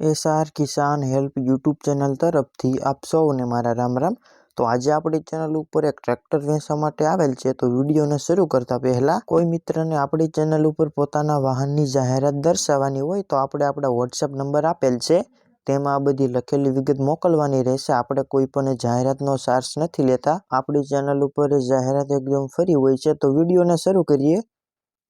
SR Kisan help YouTube channel તરફથી આપ સૌને મારા રામ રામ. તો આજે આપણી ચેનલ ઉપર એક ટ્રેક્ટર વેચવા માટે આવેલ છે, તો વિડીયોને શરૂ કરતા પહેલા કોઈ મિત્રને આપણી ચેનલ ઉપર પોતાના વાહનની જાહેરાત દર્શાવવાની હોય, તો આપણે આપણા વોટ્સએપ નંબર આપેલ છે. તેમાં આ બધી લખેલી વિગત મોકલવાની રહેશે. આપણે કોઈ પણ જાહેરાતનો ચાર્જ નથી લેતા. આપણી ચેનલ ઉપર જાહેરાત એકદમ ફરી હોય છે, તો વિડીયોને શરૂ કરીએ.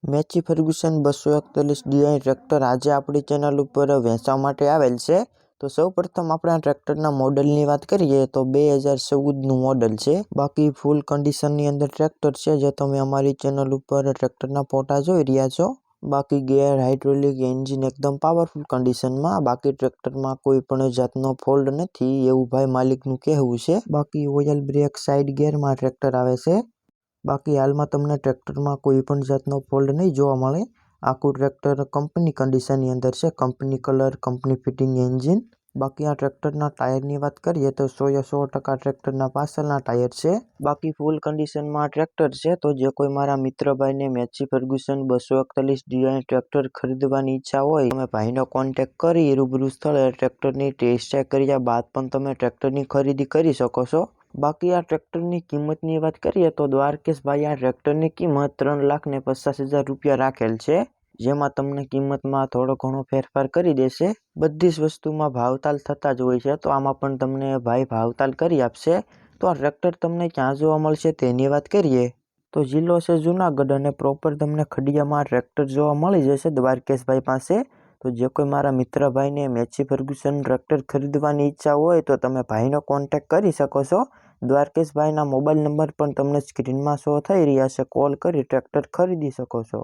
મેચી ફર્ગ્યુસન બસો એકતાલીસ ડીઆઈ ટ્રેક્ટર આજે આપણી ચેનલ ઉપર વેચવા માટે આવેલ છે. તો સૌ પ્રથમ આપણે આ ટ્રેક્ટરના મોડલની વાત કરીએ તો બે હજાર ચૌદનું મોડલ છે. બાકી ફૂલ કન્ડિશનની અંદર ટ્રેક્ટર છે જે તમે અમારી ચેનલ ઉપર ટ્રેક્ટરના ફોટા જોઈ રહ્યા છો. બાકી ગેર હાઇડ્રોલિક એન્જિન એકદમ પાવરફુલ કન્ડિશનમાં, બાકી ટ્રેક્ટરમાં કોઈ પણ જાતનો ફોલ્ટ નથી એવું ભાઈ માલિકનું કહેવું છે. બાકી ઓઇલ બ્રેક સાઇડ ગેરમાં ટ્રેક્ટર આવે છે. બાકી હાલમાં તમને ટ્રેક્ટરમાં કોઈ પણ જાતનો ફોલ્ટ નહીં જોવા મળે. આખું ટ્રેક્ટર કંપની કન્ડિશનની અંદર છે. Company colour, company fitting engine. બાકી આ ટ્રેક્ટરના ટાયરની વાત કરીએ તો સોએ સો ટકા ટ્રેક્ટરના પાછળના ટાયર છે. બાકી ફૂલ કન્ડિશનમાં ટ્રેક્ટર છે તો જે કોઈ મારા મિત્રભાઈને મેચી ફર્ગ્યુસન બસો એકતાલીસ ડીઆઈ ટ્રેક્ટર ખરીદવાની ઈચ્છા હોય, તમે ભાઈનો કોન્ટેક કરી રૂબરૂ સ્થળે ટ્રેક્ટરની ટેસ્ટ ચેક કર્યા બાદ પણ તમે ટ્રેક્ટરની ખરીદી કરી શકો છો. બાકી આ ટ્રેક્ટરની કિંમતની વાત કરીએ તો દ્વારકેશભાઈ આ ટ્રેક્ટરની કિંમત ત્રણ લાખ ને પચાસ હજાર રૂપિયા રાખેલ છે, જેમાં તમને કિંમતમાં થોડો ઘણો ફેરફાર કરી દેશે. બધી જ વસ્તુમાં ભાવતાલ થતા જ હોય છે, તો આમાં પણ તમને ભાઈ ભાવતાલ કરી આપશે. તો આ ટ્રેક્ટર તમને ક્યાં જોવા મળશે તેની વાત કરીએ. તો જિલ્લો છે જુનાગઢ અને પ્રોપર તમને ખડિયામાં ટ્રેક્ટર જોવા મળી જશે દ્વારકેશભાઈ પાસે. તો જે કોઈ મારા મિત્રભાઈને મેચી ફર્ગ્યુસન ટ્રેક્ટર ખરીદવાની ઈચ્છા હોય તો તમે ભાઈનો કોન્ટેક કરી શકો છો. દ્વારકેશભાઈના મોબાઈલ નંબર પણ તમને સ્ક્રીનમાં શો થઈ રહ્યા છે. કોલ કરી ટ્રેક્ટર ખરીદી શકો છો.